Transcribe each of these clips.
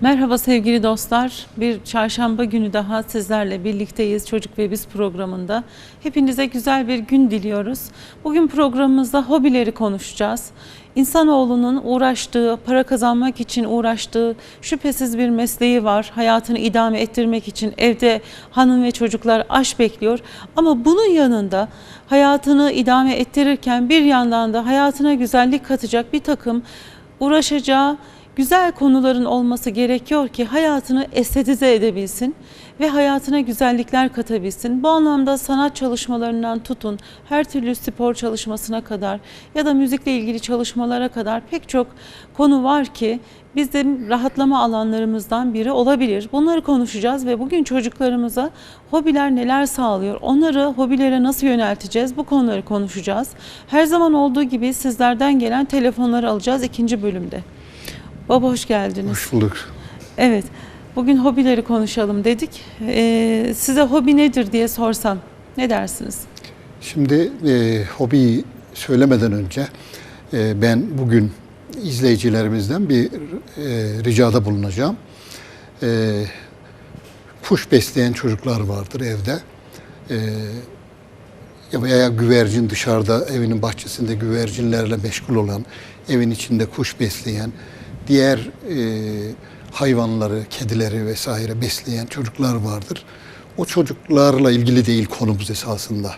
Merhaba sevgili dostlar. Bir çarşamba günü daha sizlerle birlikteyiz Çocuk ve Biz programında. Hepinize güzel bir gün diliyoruz. Bugün programımızda hobileri konuşacağız. İnsanoğlunun uğraştığı, para kazanmak için uğraştığı şüphesiz bir mesleği var. Hayatını idame ettirmek için evde hanım ve çocuklar aş bekliyor. Ama bunun yanında hayatını idame ettirirken bir yandan da hayatına güzellik katacak bir takım uğraşacağı güzel konuların olması gerekiyor ki hayatını estetize edebilsin ve hayatına güzellikler katabilsin. Bu anlamda sanat çalışmalarından tutun, her türlü spor çalışmasına kadar ya da müzikle ilgili çalışmalara kadar pek çok konu var ki bizim rahatlama alanlarımızdan biri olabilir. Bunları konuşacağız ve bugün çocuklarımıza hobiler neler sağlıyor, onları hobilere nasıl yönelteceğiz bu konuları konuşacağız. Her zaman olduğu gibi sizlerden gelen telefonları alacağız ikinci bölümde. Baba hoş geldiniz. Hoş bulduk. Evet, bugün hobileri konuşalım dedik. Ee, size hobi nedir diye sorsam ne dersiniz? Şimdi e, hobiyi söylemeden önce e, ben bugün izleyicilerimizden bir e, ricada bulunacağım. E, kuş besleyen çocuklar vardır evde. E, ya veya güvercin dışarıda evinin bahçesinde güvercinlerle meşgul olan, evin içinde kuş besleyen, diğer e, hayvanları, kedileri vesaire besleyen çocuklar vardır. O çocuklarla ilgili değil konumuz esasında.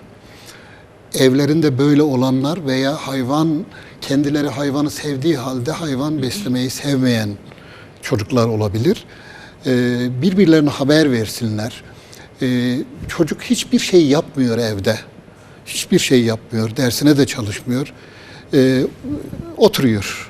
Evlerinde böyle olanlar veya hayvan kendileri hayvanı sevdiği halde hayvan beslemeyi sevmeyen çocuklar olabilir. Ee, birbirlerine haber versinler. Ee, çocuk hiçbir şey yapmıyor evde. Hiçbir şey yapmıyor. Dersine de çalışmıyor. Ee, oturuyor.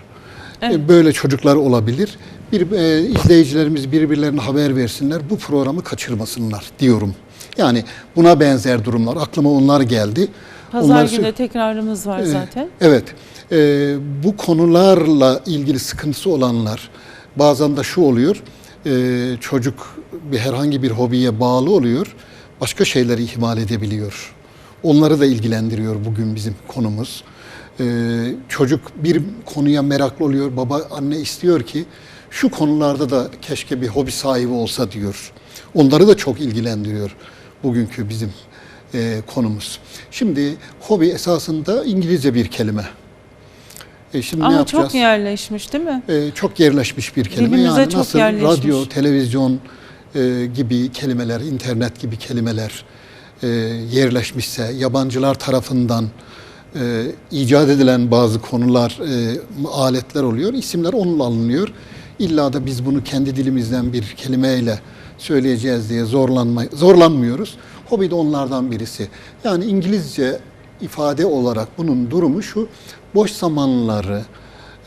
Evet. Ee, Böyle çocuklar olabilir. Bir e, izleyicilerimiz birbirlerine haber versinler. Bu programı kaçırmasınlar diyorum. Yani buna benzer durumlar aklıma onlar geldi. Pazar Onları günü tekrarımız var zaten. Evet. Ee, bu konularla ilgili sıkıntısı olanlar bazen de şu oluyor. e, çocuk bir herhangi bir hobiye bağlı oluyor. Başka şeyleri ihmal edebiliyor. Onları da ilgilendiriyor bugün bizim konumuz. Ee, çocuk bir konuya meraklı oluyor. Baba anne istiyor ki şu konularda da keşke bir hobi sahibi olsa diyor. Onları da çok ilgilendiriyor bugünkü bizim e, konumuz. Şimdi hobi esasında İngilizce bir kelime. E şimdi ne Ama yapacağız? çok yerleşmiş değil mi? E, çok yerleşmiş bir kelime. Dilimize yani çok nasıl yerleşmiş. radyo, televizyon e, gibi kelimeler, internet gibi kelimeler e, yerleşmişse, yabancılar tarafından e, icat edilen bazı konular, e, aletler oluyor. İsimler onunla alınıyor. İlla da biz bunu kendi dilimizden bir kelimeyle söyleyeceğiz diye zorlanma, zorlanmıyoruz. Hobi de onlardan birisi. Yani İngilizce ifade olarak bunun durumu şu, boş zamanları,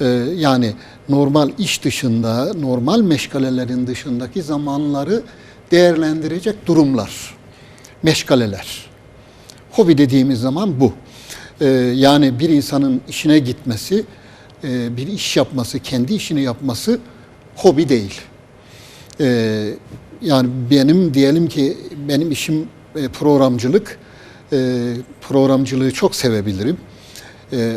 ee, yani normal iş dışında, normal meşgalelerin dışındaki zamanları değerlendirecek durumlar, meşgaleler. Hobi dediğimiz zaman bu. Ee, yani bir insanın işine gitmesi, e, bir iş yapması, kendi işini yapması hobi değil. Ee, yani benim diyelim ki benim işim e, programcılık, e, programcılığı çok sevebilirim.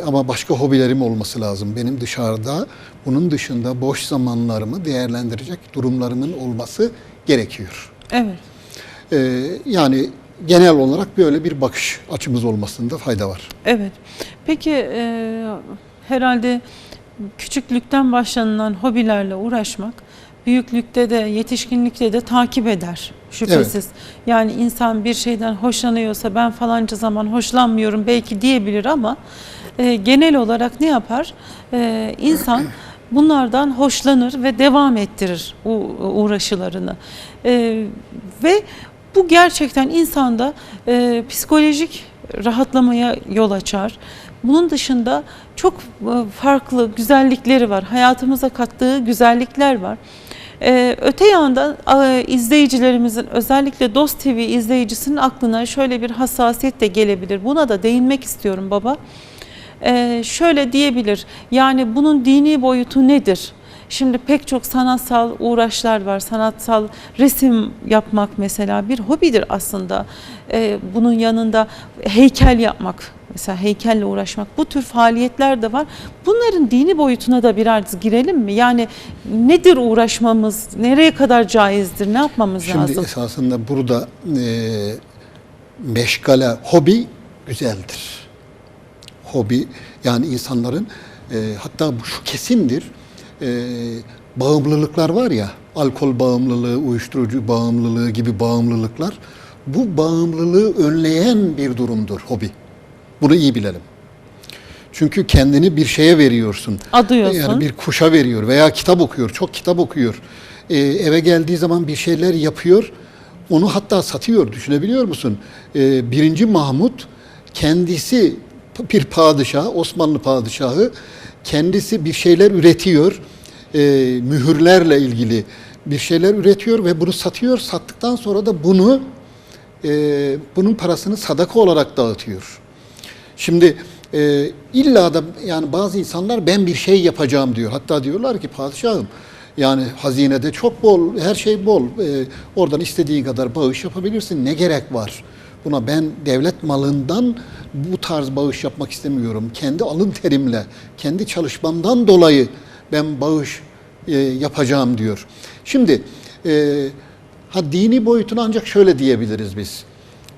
Ama başka hobilerim olması lazım. Benim dışarıda, bunun dışında boş zamanlarımı değerlendirecek durumlarımın olması gerekiyor. Evet. Yani genel olarak böyle bir bakış açımız olmasında fayda var. Evet. Peki e, herhalde küçüklükten başlanılan hobilerle uğraşmak büyüklükte de yetişkinlikte de takip eder şüphesiz. Yani insan bir şeyden hoşlanıyorsa ben falanca zaman hoşlanmıyorum belki diyebilir ama e, genel olarak ne yapar? E, insan bunlardan hoşlanır ve devam ettirir uğraşılarını. E, ve bu gerçekten insanda e, psikolojik rahatlamaya yol açar. Bunun dışında çok e, farklı güzellikleri var. Hayatımıza kattığı güzellikler var. Ee, öte yandan izleyicilerimizin özellikle Dost TV izleyicisinin aklına şöyle bir hassasiyet de gelebilir. Buna da değinmek istiyorum baba. Ee, şöyle diyebilir yani bunun dini boyutu nedir? Şimdi pek çok sanatsal uğraşlar var. Sanatsal resim yapmak mesela bir hobidir aslında. Ee, bunun yanında heykel yapmak Mesela heykelle uğraşmak bu tür faaliyetler de var. Bunların dini boyutuna da biraz girelim mi? Yani nedir uğraşmamız? Nereye kadar caizdir? Ne yapmamız Şimdi lazım? esasında burada e, meşgale, hobi güzeldir. Hobi yani insanların e, hatta bu şu kesindir. E, bağımlılıklar var ya, alkol bağımlılığı, uyuşturucu bağımlılığı gibi bağımlılıklar bu bağımlılığı önleyen bir durumdur hobi. Bunu iyi bilelim. Çünkü kendini bir şeye veriyorsun. Adıyorsun. Yani bir kuşa veriyor veya kitap okuyor, çok kitap okuyor. Ee, eve geldiği zaman bir şeyler yapıyor, onu hatta satıyor. Düşünebiliyor musun? Ee, birinci Mahmut kendisi bir padişah, Osmanlı padişahı, kendisi bir şeyler üretiyor. Ee, mühürlerle ilgili bir şeyler üretiyor ve bunu satıyor. Sattıktan sonra da bunu e, bunun parasını sadaka olarak dağıtıyor. Şimdi e, illa da yani bazı insanlar ben bir şey yapacağım diyor. Hatta diyorlar ki padişahım yani hazinede çok bol, her şey bol. E, oradan istediğin kadar bağış yapabilirsin. Ne gerek var? Buna ben devlet malından bu tarz bağış yapmak istemiyorum. Kendi alın terimle, kendi çalışmamdan dolayı ben bağış e, yapacağım diyor. Şimdi e, ha dini boyutunu ancak şöyle diyebiliriz biz.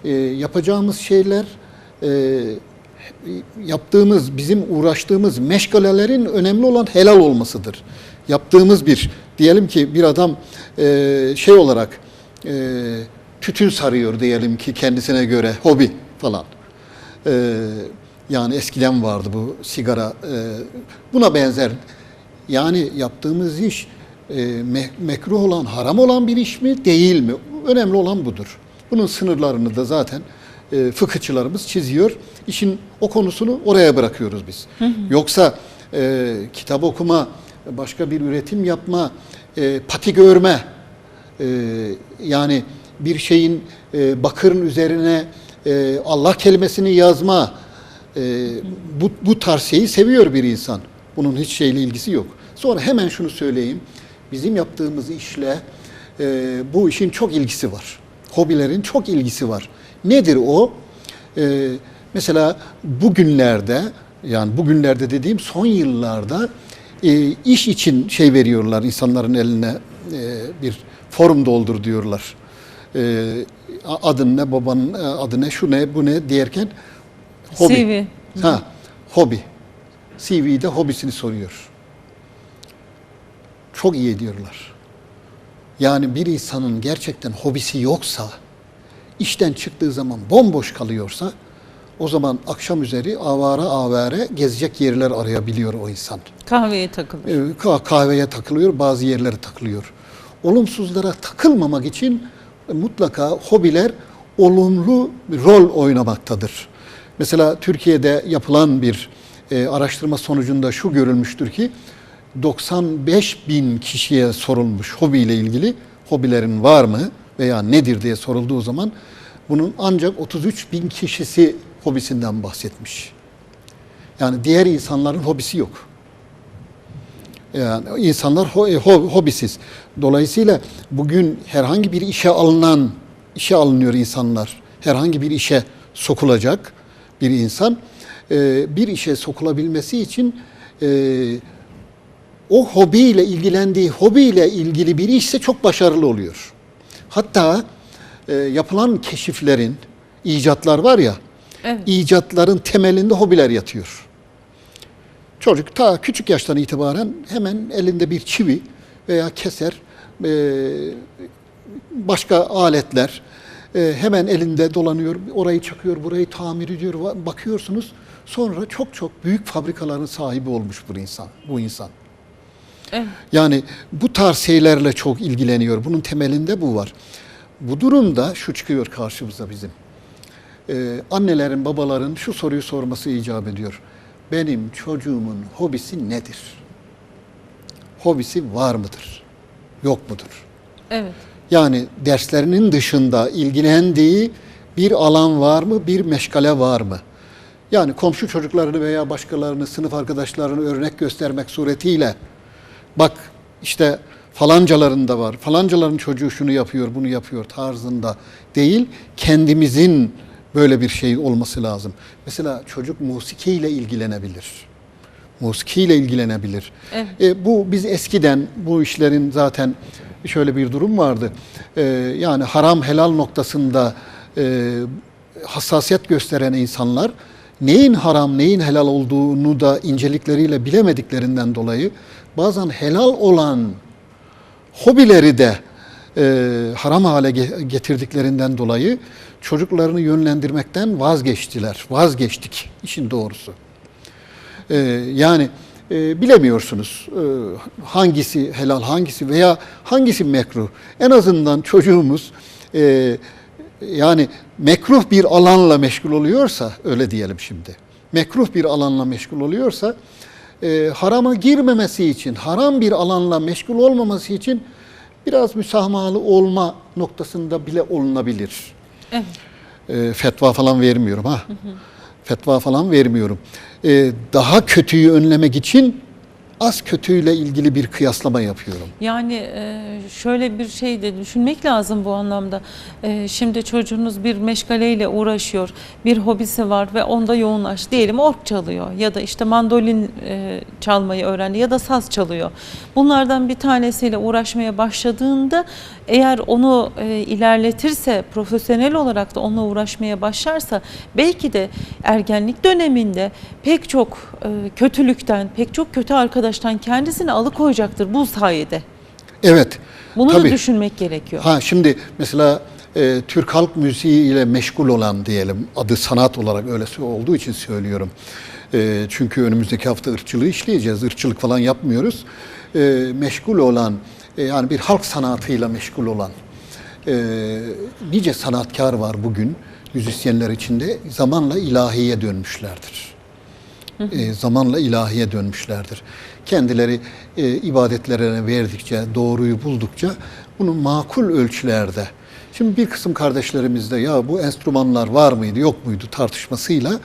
E, yapacağımız şeyler e, yaptığımız, bizim uğraştığımız meşgalelerin önemli olan helal olmasıdır. Yaptığımız bir, diyelim ki bir adam e, şey olarak e, tütün sarıyor diyelim ki kendisine göre hobi falan. E, yani eskiden vardı bu sigara. e, buna benzer. Yani yaptığımız iş e, me- mekruh olan, haram olan bir iş mi, değil mi? Önemli olan budur. Bunun sınırlarını da zaten e, fıkıhçılarımız çiziyor. İşin o konusunu oraya bırakıyoruz biz. Yoksa e, kitap okuma, başka bir üretim yapma, e, patik örme, e, yani bir şeyin e, bakırın üzerine e, Allah kelimesini yazma, e, bu, bu tarz şeyi seviyor bir insan. Bunun hiç şeyle ilgisi yok. Sonra hemen şunu söyleyeyim. Bizim yaptığımız işle e, bu işin çok ilgisi var. Hobilerin çok ilgisi var. Nedir o? E, mesela bugünlerde, yani bugünlerde dediğim son yıllarda e, iş için şey veriyorlar insanların eline e, bir form doldur diyorlar. E, adın ne, babanın adı ne, şu ne, bu ne diyerken hobi. CV. Ha, hobi. CV'de hobisini soruyor. Çok iyi ediyorlar. Yani bir insanın gerçekten hobisi yoksa, işten çıktığı zaman bomboş kalıyorsa, o zaman akşam üzeri avara avare gezecek yerler arayabiliyor o insan. Kahveye takılır. Ee, kah- kahveye takılıyor, bazı yerlere takılıyor. Olumsuzlara takılmamak için mutlaka hobiler olumlu rol oynamaktadır. Mesela Türkiye'de yapılan bir e, araştırma sonucunda şu görülmüştür ki 95 bin kişiye sorulmuş hobiyle ilgili hobilerin var mı veya nedir diye sorulduğu zaman bunun ancak 33 bin kişisi hobisinden bahsetmiş. Yani diğer insanların hobisi yok. Yani insanlar ho- hobisiz. Dolayısıyla bugün herhangi bir işe alınan, işe alınıyor insanlar. Herhangi bir işe sokulacak bir insan. e, bir işe sokulabilmesi için e, o hobiyle ilgilendiği, hobiyle ilgili bir işse çok başarılı oluyor. Hatta e, yapılan keşiflerin, icatlar var ya, Evet. icatların temelinde hobiler yatıyor. Çocuk ta küçük yaştan itibaren hemen elinde bir çivi veya keser, e, başka aletler e, hemen elinde dolanıyor, orayı çakıyor, burayı tamir ediyor. Bakıyorsunuz sonra çok çok büyük fabrikaların sahibi olmuş bu insan. Bu insan. Evet. Yani bu tarz şeylerle çok ilgileniyor. Bunun temelinde bu var. Bu durumda şu çıkıyor karşımıza bizim. Ee, annelerin, babaların şu soruyu sorması icap ediyor. Benim çocuğumun hobisi nedir? Hobisi var mıdır? Yok mudur? Evet. Yani derslerinin dışında ilgilendiği bir alan var mı, bir meşgale var mı? Yani komşu çocuklarını veya başkalarını, sınıf arkadaşlarını örnek göstermek suretiyle bak işte falancaların da var, falancaların çocuğu şunu yapıyor, bunu yapıyor tarzında değil, kendimizin Böyle bir şey olması lazım. Mesela çocuk musikiyle ilgilenebilir. Musikiyle ilgilenebilir. Evet. E, bu biz eskiden bu işlerin zaten şöyle bir durum vardı. E, yani haram helal noktasında e, hassasiyet gösteren insanlar neyin haram neyin helal olduğunu da incelikleriyle bilemediklerinden dolayı bazen helal olan hobileri de e, haram hale ge- getirdiklerinden dolayı çocuklarını yönlendirmekten vazgeçtiler. Vazgeçtik işin doğrusu. E, yani e, bilemiyorsunuz e, hangisi helal, hangisi veya hangisi mekruh. En azından çocuğumuz e, yani mekruh bir alanla meşgul oluyorsa, öyle diyelim şimdi. Mekruh bir alanla meşgul oluyorsa, e, harama girmemesi için, haram bir alanla meşgul olmaması için biraz müsamahalı olma noktasında bile olunabilir. Evet. E, fetva falan vermiyorum ha. Fetva falan vermiyorum. E, daha kötüyü önlemek için az kötüyle ilgili bir kıyaslama yapıyorum. Yani e, şöyle bir şey de düşünmek lazım bu anlamda. E, Şimdi çocuğunuz bir meşgaleyle uğraşıyor, bir hobisi var ve onda yoğunlaş. Diyelim org çalıyor ya da işte mandolin e, çalmayı öğrendi ya da saz çalıyor. Bunlardan bir tanesiyle uğraşmaya başladığında eğer onu ilerletirse, profesyonel olarak da onunla uğraşmaya başlarsa belki de ergenlik döneminde pek çok kötülükten, pek çok kötü arkadaştan kendisini alıkoyacaktır bu sayede. Evet. Bunu tabii. da düşünmek gerekiyor. Ha şimdi mesela e, Türk halk müziği ile meşgul olan diyelim adı sanat olarak öylesi olduğu için söylüyorum. E, çünkü önümüzdeki hafta ırkçılığı işleyeceğiz. Irkçılık falan yapmıyoruz. E, meşgul olan e, yani bir halk sanatıyla meşgul olan e, nice sanatkar var bugün müzisyenler içinde zamanla ilahiye dönmüşlerdir e, zamanla ilahiye dönmüşlerdir. Kendileri e, ibadetlerine verdikçe, doğruyu buldukça bunu makul ölçülerde. Şimdi bir kısım kardeşlerimizde ya bu enstrümanlar var mıydı yok muydu tartışmasıyla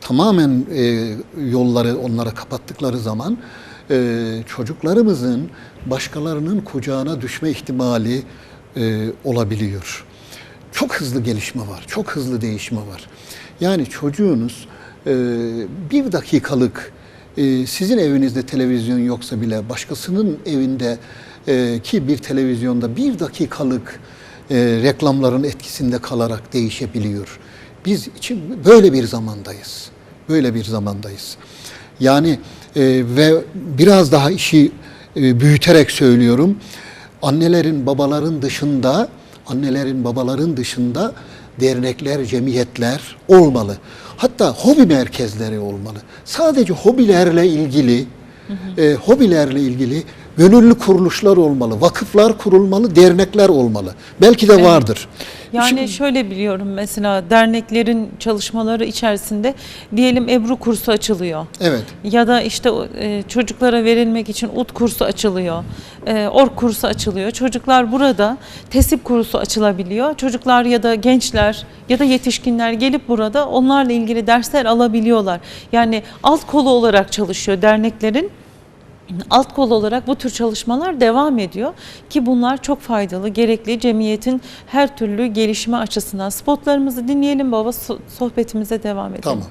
tamamen e, yolları onlara kapattıkları zaman e, çocuklarımızın başkalarının kucağına düşme ihtimali e, olabiliyor. Çok hızlı gelişme var, çok hızlı değişme var. Yani çocuğunuz e, bir dakikalık e, sizin evinizde televizyon yoksa bile başkasının evinde e, ki bir televizyonda bir dakikalık e, reklamların etkisinde kalarak değişebiliyor. Biz için böyle bir zamandayız. Böyle bir zamandayız. Yani e, ve biraz daha işi e, büyüterek söylüyorum. Annelerin, babaların dışında, annelerin, babaların dışında dernekler, cemiyetler olmalı. Hatta hobi merkezleri olmalı. Sadece hobilerle ilgili, e, hobilerle ilgili gönüllü kuruluşlar olmalı, vakıflar kurulmalı, dernekler olmalı. Belki de vardır. Yani Şimdi- şöyle biliyorum mesela derneklerin çalışmaları içerisinde diyelim Ebru kursu açılıyor. evet. Ya da işte e, çocuklara verilmek için ut kursu açılıyor. E, ork kursu açılıyor. Çocuklar burada tesip kursu açılabiliyor. Çocuklar ya da gençler ya da yetişkinler gelip burada onlarla ilgili dersler alabiliyorlar. Yani alt kolu olarak çalışıyor derneklerin. Alt kol olarak bu tür çalışmalar devam ediyor ki bunlar çok faydalı, gerekli cemiyetin her türlü gelişme açısından. Spotlarımızı dinleyelim baba, so- sohbetimize devam edelim. Tamam.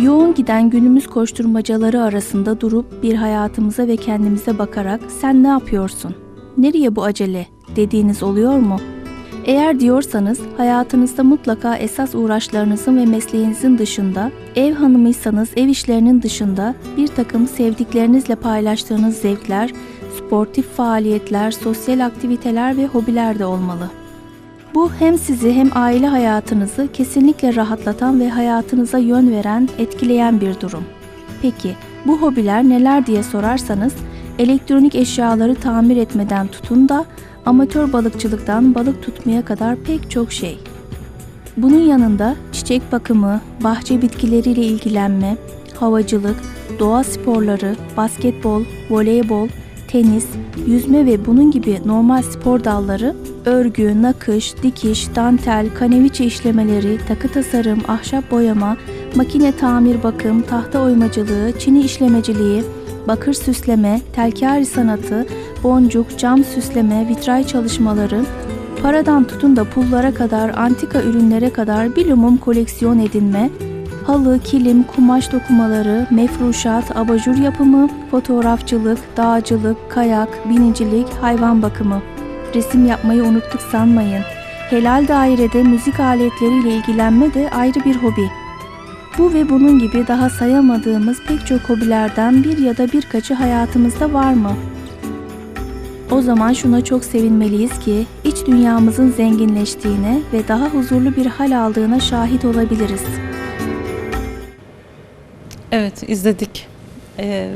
Yoğun giden günümüz koşturmacaları arasında durup bir hayatımıza ve kendimize bakarak sen ne yapıyorsun? Nereye bu acele dediğiniz oluyor mu? Eğer diyorsanız hayatınızda mutlaka esas uğraşlarınızın ve mesleğinizin dışında, ev hanımıysanız ev işlerinin dışında bir takım sevdiklerinizle paylaştığınız zevkler, sportif faaliyetler, sosyal aktiviteler ve hobiler de olmalı. Bu hem sizi hem aile hayatınızı kesinlikle rahatlatan ve hayatınıza yön veren, etkileyen bir durum. Peki bu hobiler neler diye sorarsanız elektronik eşyaları tamir etmeden tutun da amatör balıkçılıktan balık tutmaya kadar pek çok şey. Bunun yanında çiçek bakımı, bahçe bitkileriyle ilgilenme, havacılık, doğa sporları, basketbol, voleybol, tenis, yüzme ve bunun gibi normal spor dalları, örgü, nakış, dikiş, dantel, kaneviçe işlemeleri, takı tasarım, ahşap boyama, makine tamir bakım, tahta oymacılığı, çini işlemeciliği, bakır süsleme, telkari sanatı, boncuk, cam süsleme, vitray çalışmaları, Paradan tutun da pullara kadar, antika ürünlere kadar bilumum koleksiyon edinme, halı, kilim, kumaş dokumaları, mefruşat, abajur yapımı, fotoğrafçılık, dağcılık, kayak, binicilik, hayvan bakımı. Resim yapmayı unuttuk sanmayın. Helal dairede müzik aletleriyle ilgilenme de ayrı bir hobi. Bu ve bunun gibi daha sayamadığımız pek çok hobilerden bir ya da birkaçı hayatımızda var mı? O zaman şuna çok sevinmeliyiz ki iç dünyamızın zenginleştiğine ve daha huzurlu bir hal aldığına şahit olabiliriz. Evet izledik e,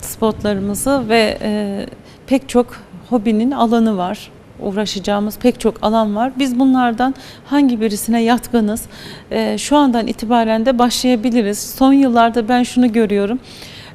spotlarımızı ve e, pek çok hobinin alanı var. Uğraşacağımız pek çok alan var. Biz bunlardan hangi birisine yatkınız? E, şu andan itibaren de başlayabiliriz. Son yıllarda ben şunu görüyorum.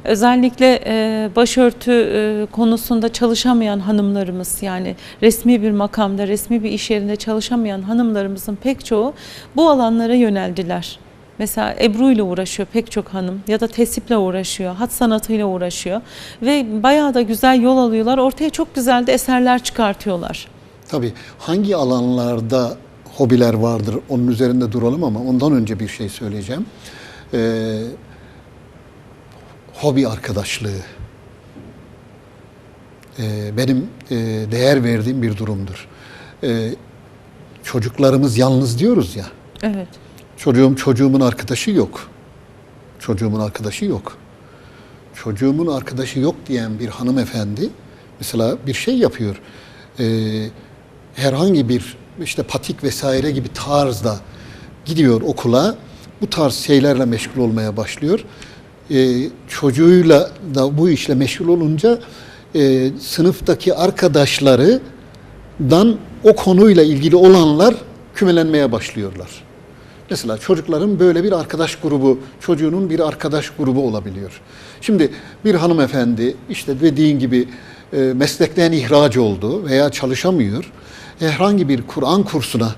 Özellikle e, başörtü e, konusunda çalışamayan hanımlarımız yani resmi bir makamda, resmi bir iş yerinde çalışamayan hanımlarımızın pek çoğu bu alanlara yöneldiler. Mesela Ebru ile uğraşıyor pek çok hanım ya da tesiple uğraşıyor, hat sanatıyla uğraşıyor ve bayağı da güzel yol alıyorlar. Ortaya çok güzel de eserler çıkartıyorlar. Tabii hangi alanlarda hobiler vardır onun üzerinde duralım ama ondan önce bir şey söyleyeceğim. Ee, hobi arkadaşlığı ee, benim e, değer verdiğim bir durumdur. Ee, çocuklarımız yalnız diyoruz ya. Evet. Çocuğum çocuğumun arkadaşı yok. Çocuğumun arkadaşı yok. Çocuğumun arkadaşı yok diyen bir hanımefendi mesela bir şey yapıyor. Ee, herhangi bir işte patik vesaire gibi tarzda gidiyor okula. Bu tarz şeylerle meşgul olmaya başlıyor. Ee, çocuğuyla da bu işle meşgul olunca e, sınıftaki arkadaşlarından o konuyla ilgili olanlar kümelenmeye başlıyorlar. Mesela çocukların böyle bir arkadaş grubu, çocuğunun bir arkadaş grubu olabiliyor. Şimdi bir hanımefendi işte dediğin gibi e, meslekten ihraç oldu veya çalışamıyor. Herhangi bir Kur'an kursuna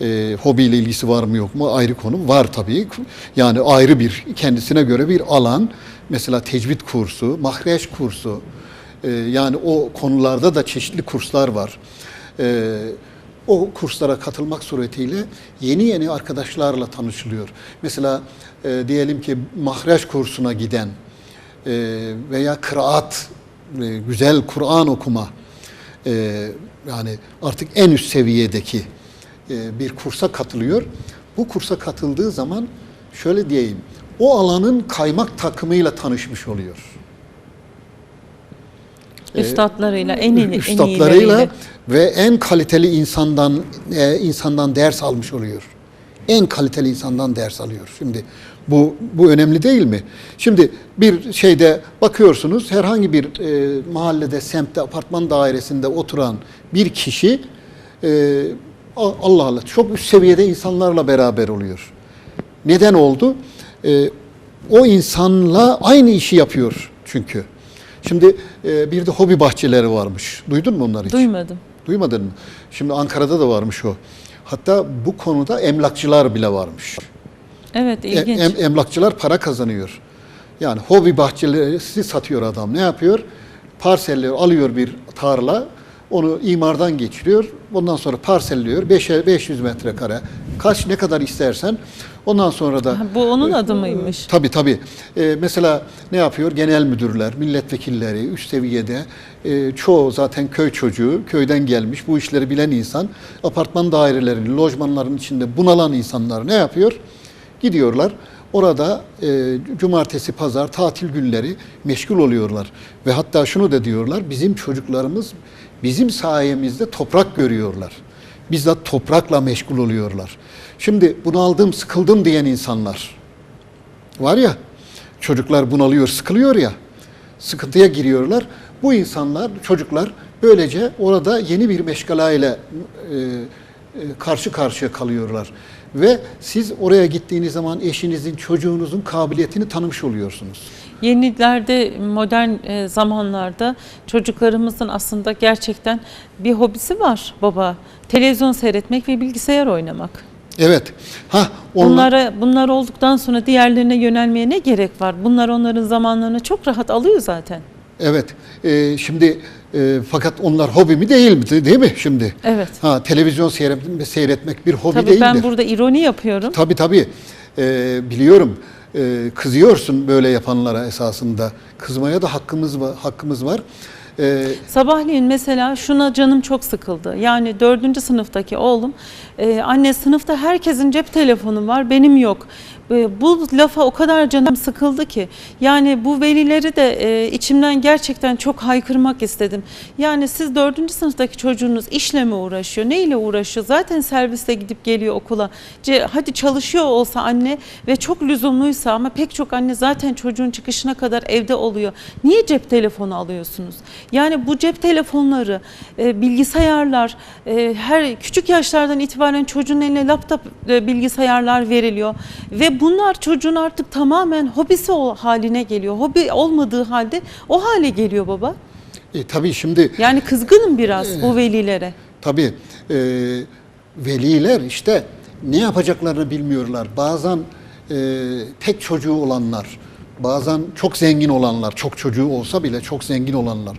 e, hobiyle ilgisi var mı yok mu ayrı konu. Var tabii. Yani ayrı bir kendisine göre bir alan. Mesela tecvid kursu, mahreç kursu. e, yani o konularda da çeşitli kurslar var. E, o kurslara katılmak suretiyle yeni yeni arkadaşlarla tanışılıyor. Mesela e, diyelim ki mahreç kursuna giden e, veya kıraat, e, güzel Kur'an okuma e, yani artık en üst seviyedeki e, bir kursa katılıyor. Bu kursa katıldığı zaman şöyle diyeyim, o alanın kaymak takımıyla tanışmış oluyor. Üstadlarıyla, en iyi, en Üstadlarıyla iyileriyle. ve en kaliteli insandan e, insandan ders almış oluyor. En kaliteli insandan ders alıyor. Şimdi bu bu önemli değil mi? Şimdi bir şeyde bakıyorsunuz herhangi bir e, mahallede, semtte, apartman dairesinde oturan bir kişi e, Allah Allah çok üst seviyede insanlarla beraber oluyor. Neden oldu? E, o insanla aynı işi yapıyor çünkü. Şimdi e, bir de hobi bahçeleri varmış. Duydun mu onları hiç? Duymadım. Duymadın mı? Şimdi Ankara'da da varmış o. Hatta bu konuda emlakçılar bile varmış. Evet E- ilginç. em- emlakçılar para kazanıyor. Yani hobi bahçeleri satıyor adam. Ne yapıyor? Parselliyor, alıyor bir tarla, onu imardan geçiriyor. Ondan sonra parselliyor. 5'e 500 metrekare. Kaç ne kadar istersen. Ondan sonra da Ha, Bu onun adı mıymış? Tabii tabii. Ee, mesela ne yapıyor? Genel müdürler, milletvekilleri, üst seviyede e, çoğu zaten köy çocuğu, köyden gelmiş, bu işleri bilen insan, apartman dairelerinin, lojmanların içinde bunalan insanlar ne yapıyor? Gidiyorlar. Orada e, cumartesi, pazar, tatil günleri meşgul oluyorlar. Ve hatta şunu da diyorlar, bizim çocuklarımız bizim sayemizde toprak görüyorlar. Bizzat toprakla meşgul oluyorlar. Şimdi bunaldım, sıkıldım diyen insanlar, var ya çocuklar bunalıyor, sıkılıyor ya sıkıntıya giriyorlar. Bu insanlar, çocuklar böylece orada yeni bir meşgaleyle e, e, karşı karşıya kalıyorlar. Ve siz oraya gittiğiniz zaman eşinizin, çocuğunuzun kabiliyetini tanımış oluyorsunuz. Yenilerde, modern e, zamanlarda çocuklarımızın aslında gerçekten bir hobisi var baba. Televizyon seyretmek ve bilgisayar oynamak. Evet. Ha onlar Bunlara bunlar olduktan sonra diğerlerine yönelmeye ne gerek var? Bunlar onların zamanlarını çok rahat alıyor zaten. Evet. Ee, şimdi e, fakat onlar hobi mi değil mi? Değil mi şimdi? Evet. Ha televizyon seyretmek, seyretmek bir hobi Tabii değildir. ben burada ironi yapıyorum. Tabii tabii. Ee, biliyorum. Ee, kızıyorsun böyle yapanlara esasında. Kızmaya da hakkımız var. Hakkımız var. Ee, Sabahleyin mesela şuna canım çok sıkıldı. Yani dördüncü sınıftaki oğlum, e, anne sınıfta herkesin cep telefonu var, benim yok. E, bu lafa o kadar canım sıkıldı ki. Yani bu velileri de e, içimden gerçekten çok haykırmak istedim. Yani siz dördüncü sınıftaki çocuğunuz işle mi uğraşıyor, neyle uğraşıyor? Zaten serviste gidip geliyor okula. Hadi çalışıyor olsa anne ve çok lüzumluysa ama pek çok anne zaten çocuğun çıkışına kadar evde oluyor. Niye cep telefonu alıyorsunuz? Yani bu cep telefonları, e, bilgisayarlar, e, her küçük yaşlardan itibaren çocuğun eline laptop bilgisayarlar veriliyor ve bunlar çocuğun artık tamamen hobisi haline geliyor. Hobi olmadığı halde o hale geliyor baba. e, tabii şimdi Yani kızgınım biraz bu velilere. Tabii e, veliler işte ne yapacaklarını bilmiyorlar. Bazen e, tek çocuğu olanlar, bazen çok zengin olanlar, çok çocuğu olsa bile çok zengin olanlar.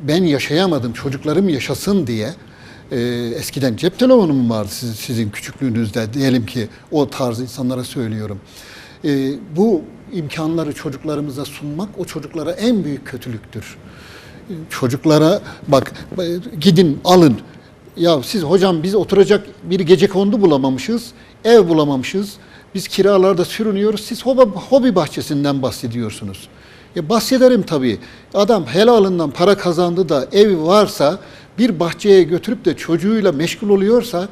Ben yaşayamadım, çocuklarım yaşasın diye e, eskiden cep telefonu mu vardı siz- sizin küçüklüğünüzde diyelim ki o tarz insanlara söylüyorum. E, bu imkanları çocuklarımıza sunmak o çocuklara en büyük kötülüktür çocuklara bak gidin alın. Ya siz hocam biz oturacak bir gece kondu bulamamışız, ev bulamamışız. Biz kiralarda sürünüyoruz. Siz hobi, hobi bahçesinden bahsediyorsunuz. Ya bahsederim tabii. Adam helalından para kazandı da evi varsa bir bahçeye götürüp de çocuğuyla meşgul oluyorsa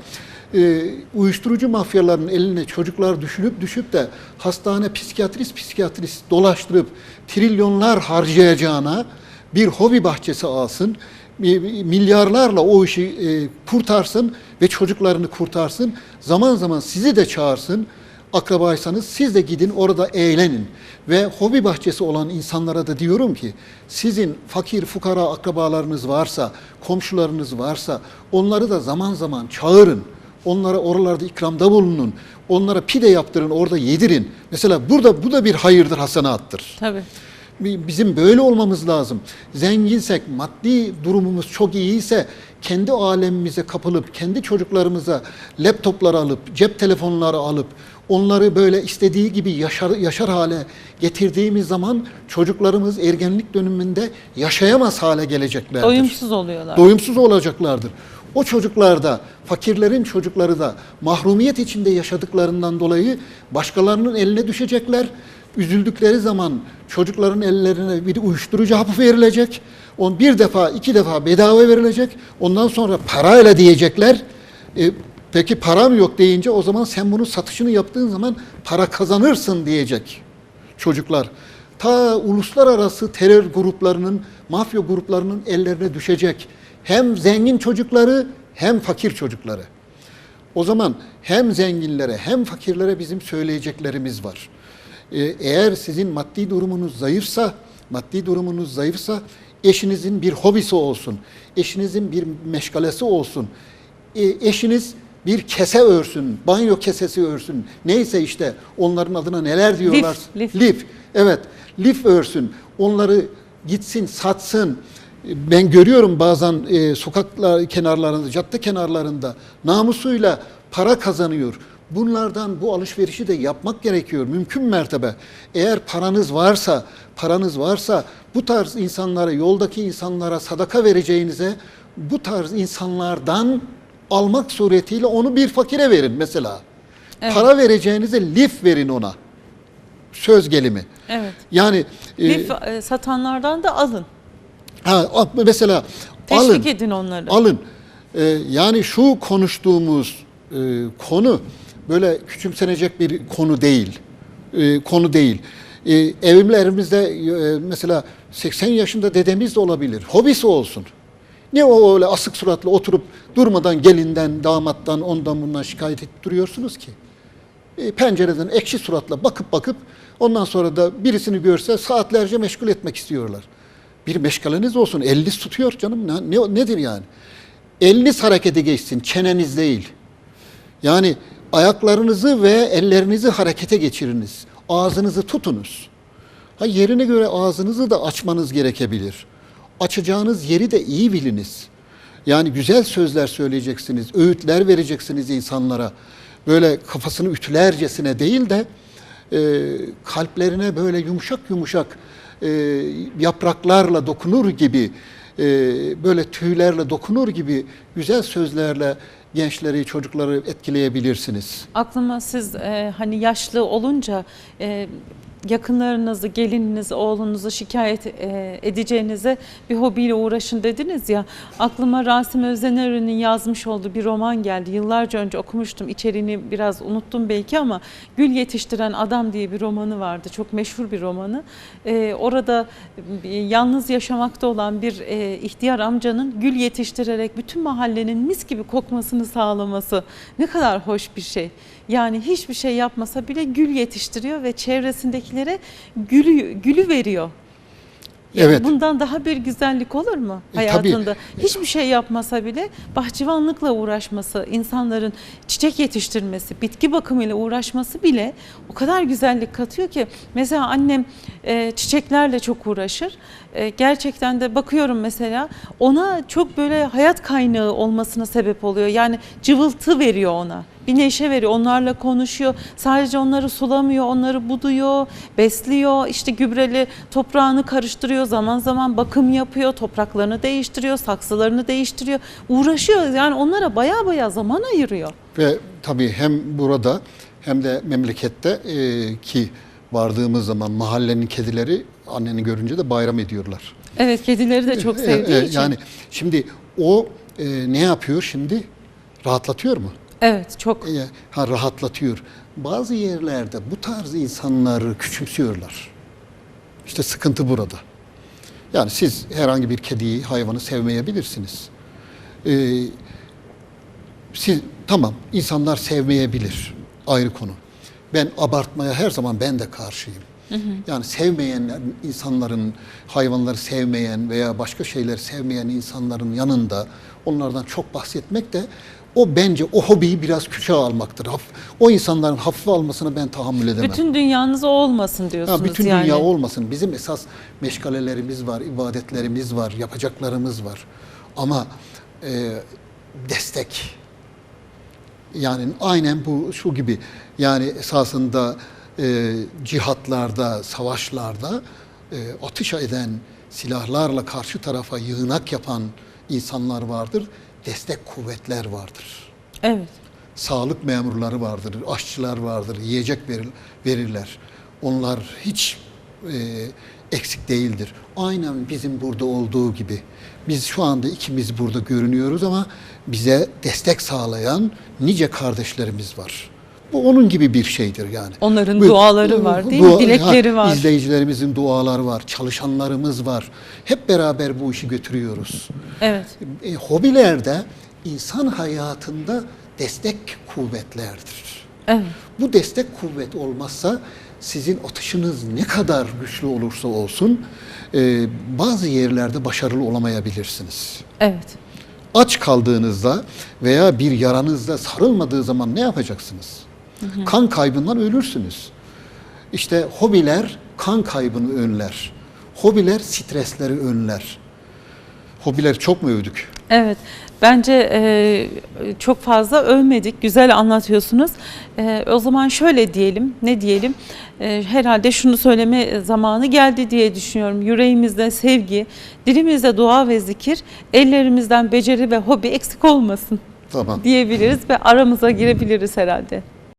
e, uyuşturucu mafyalarının eline çocuklar düşürüp düşüp de hastane psikiyatrist psikiyatrist dolaştırıp trilyonlar harcayacağına bir hobi bahçesi alsın, mi- milyarlarla o işi e, kurtarsın ve çocuklarını kurtarsın. Zaman zaman sizi de çağırsın. Akrabaysanız siz de gidin orada eğlenin. Ve hobi bahçesi olan insanlara da diyorum ki sizin fakir fukara akrabalarınız varsa, komşularınız varsa onları da zaman zaman çağırın. Onlara oralarda ikramda bulunun. Onlara pide yaptırın, orada yedirin. Mesela burada bu da bir hayırdır, hasanattır. Tabii. Bi- Bizim böyle olmamız lazım. Zenginsek, maddi durumumuz çok iyiyse kendi alemimize kapılıp, kendi çocuklarımıza laptopları alıp, cep telefonları alıp, onları böyle istediği gibi yaşar, yaşar hale getirdiğimiz zaman çocuklarımız ergenlik döneminde yaşayamaz hale geleceklerdir Doyumsuz oluyorlar. doyumsuz olacaklardır. O çocuklar da, fakirlerin çocukları da mahrumiyet içinde yaşadıklarından dolayı başkalarının eline düşecekler. Üzüldükleri zaman çocukların ellerine bir uyuşturucu hapı verilecek. On bir defa, iki defa bedava verilecek. Ondan sonra parayla diyecekler. E, peki param yok deyince o zaman sen bunun satışını yaptığın zaman para kazanırsın diyecek çocuklar ta uluslararası terör gruplarının, mafya gruplarının ellerine düşecek. Hem zengin çocukları hem fakir çocukları. O zaman hem zenginlere hem fakirlere bizim söyleyeceklerimiz var. Ee, eğer sizin maddi durumunuz zayıfsa, maddi durumunuz zayıfsa eşinizin bir hobisi olsun, eşinizin bir meşgalesi olsun, e, eşiniz bir kese örsün, banyo kesesi örsün, neyse işte onların adına neler diyorlar. lif. Lif, evet. Lif örsün. Onları gitsin, satsın. Ben görüyorum bazen e, sokaklar kenarlarında, cadde kenarlarında namusuyla para kazanıyor. Bunlardan bu alışverişi de yapmak gerekiyor mümkün mertebe. Eğer paranız varsa, paranız varsa bu tarz insanlara, yoldaki insanlara sadaka vereceğinize bu tarz insanlardan almak suretiyle onu bir fakire verin mesela. Evet. Para vereceğinize lif verin ona. Söz gelimi. Evet. Yani e, Lif e, satanlardan da alın. ha, mesela Teşvik alın, edin onları. alın. E, yani şu konuştuğumuz e, konu böyle küçümsenecek bir konu değil. E, konu değil. E, evimlerimizde e, mesela 80 yaşında dedemiz de olabilir. Hobisi olsun. Niye o öyle asık suratlı oturup durmadan gelinden, damattan, ondan bundan şikayet edip duruyorsunuz ki? E, pencereden ekşi suratla bakıp bakıp ondan sonra da birisini görse saatlerce meşgul etmek istiyorlar. Bir meşgaleniz olsun. Eliniz tutuyor canım. Ne, ne- nedir yani? Eliniz harekete geçsin. Çeneniz değil. Yani ayaklarınızı ve ellerinizi harekete geçiriniz. Ağzınızı tutunuz. Ha yerine göre ağzınızı da açmanız gerekebilir. Açacağınız yeri de iyi biliniz. Yani güzel sözler söyleyeceksiniz, öğütler vereceksiniz insanlara. Böyle kafasını ütülercesine değil de e, kalplerine böyle yumuşak yumuşak e, yapraklarla dokunur gibi, e, böyle tüylerle dokunur gibi güzel sözlerle gençleri, çocukları etkileyebilirsiniz. Aklıma siz e, hani yaşlı olunca e, yakınlarınızı, gelininizi, oğlunuzu şikayet e, edeceğinize bir hobiyle uğraşın dediniz ya. Aklıma Rasim Özdener'in yazmış olduğu bir roman geldi. Yıllarca önce okumuştum. İçeriğini biraz unuttum belki ama Gül Yetiştiren Adam diye bir romanı vardı. Çok meşhur bir romanı. E, orada yalnız yaşamakta olan bir e, ihtiyar amcanın gül yetiştirerek bütün mahallenin mis gibi kokmasını sağlaması ne kadar hoş bir şey. Yani hiçbir şey yapmasa bile gül yetiştiriyor ve çevresindekilere gülü, gülü veriyor. Yani Evet. Bundan daha bir güzellik olur mu E, tabii. hayatında? Hiçbir şey yapmasa bile bahçıvanlıkla uğraşması, insanların çiçek yetiştirmesi, bitki bakımıyla uğraşması bile o kadar güzellik katıyor ki. Mesela annem e, çiçeklerle çok uğraşır. E, gerçekten de bakıyorum mesela ona çok böyle hayat kaynağı olmasına sebep oluyor. Yani cıvıltı veriyor ona. Bir neşe veriyor. Onlarla konuşuyor. Sadece onları sulamıyor, onları buduyor, besliyor. İşte gübreli toprağını karıştırıyor. Zaman zaman bakım yapıyor. Topraklarını değiştiriyor, saksılarını değiştiriyor. Uğraşıyor. Yani onlara baya baya zaman ayırıyor. Ve tabii hem burada hem de memlekette e, ki vardığımız zaman mahallenin kedileri anneni görünce de bayram ediyorlar. Evet, kedileri de çok E, sevdiği e, için. Yani şimdi o e, ne yapıyor şimdi? Rahatlatıyor mu? Evet, çok. Ha rahatlatıyor. Bazı yerlerde bu tarz insanları küçümsüyorlar. İşte sıkıntı burada. Yani siz herhangi bir kediyi, hayvanı sevmeyebilirsiniz. Ee, siz tamam insanlar sevmeyebilir ayrı konu. Ben abartmaya her zaman ben de karşıyım. Yani sevmeyen insanların, hayvanları sevmeyen veya başka şeyleri sevmeyen insanların yanında onlardan çok bahsetmek de o bence o hobiyi biraz küçüğe almaktır. O insanların hafife almasını ben tahammül edemem. Bütün dünyanız o olmasın diyorsunuz Ha, bütün yani. dünya olmasın. Bizim esas meşgalelerimiz var, ibadetlerimiz var, yapacaklarımız var. Ama e, destek yani aynen bu şu gibi yani esasında e, cihatlarda, savaşlarda e, atış eden silahlarla karşı tarafa yığınak yapan insanlar vardır. Destek kuvvetler vardır Evet. sağlık memurları vardır, aşçılar vardır, yiyecek verir, verirler. Onlar hiç e, eksik değildir. Aynen bizim burada olduğu gibi. Biz şu anda ikimiz burada görünüyoruz ama bize destek sağlayan nice kardeşlerimiz var. Bu onun gibi bir şeydir yani. Onların duaları var, değil mi? Dilekleri var. İzleyicilerimizin duaları var, çalışanlarımız var. Hep beraber bu işi götürüyoruz. Evet. E, hobilerde insan hayatında destek kuvvetlerdir. Evet. Bu destek kuvvet olmazsa sizin atışınız ne kadar güçlü olursa olsun e, bazı yerlerde başarılı olamayabilirsiniz. Evet. Aç kaldığınızda veya bir yaranızda sarılmadığı zaman ne yapacaksınız? Kan kaybından ölürsünüz. İşte hobiler kan kaybını önler. Hobiler stresleri önler. Hobileri çok mu övdük? Evet. Bence e, çok fazla övmedik. Güzel anlatıyorsunuz. E, o zaman şöyle diyelim. Ne diyelim? E, herhalde şunu söyleme zamanı geldi diye düşünüyorum. Yüreğimizde sevgi, dilimizde dua ve zikir, ellerimizden beceri ve hobi eksik olmasın Tamam. diyebiliriz ve aramıza girebiliriz herhalde.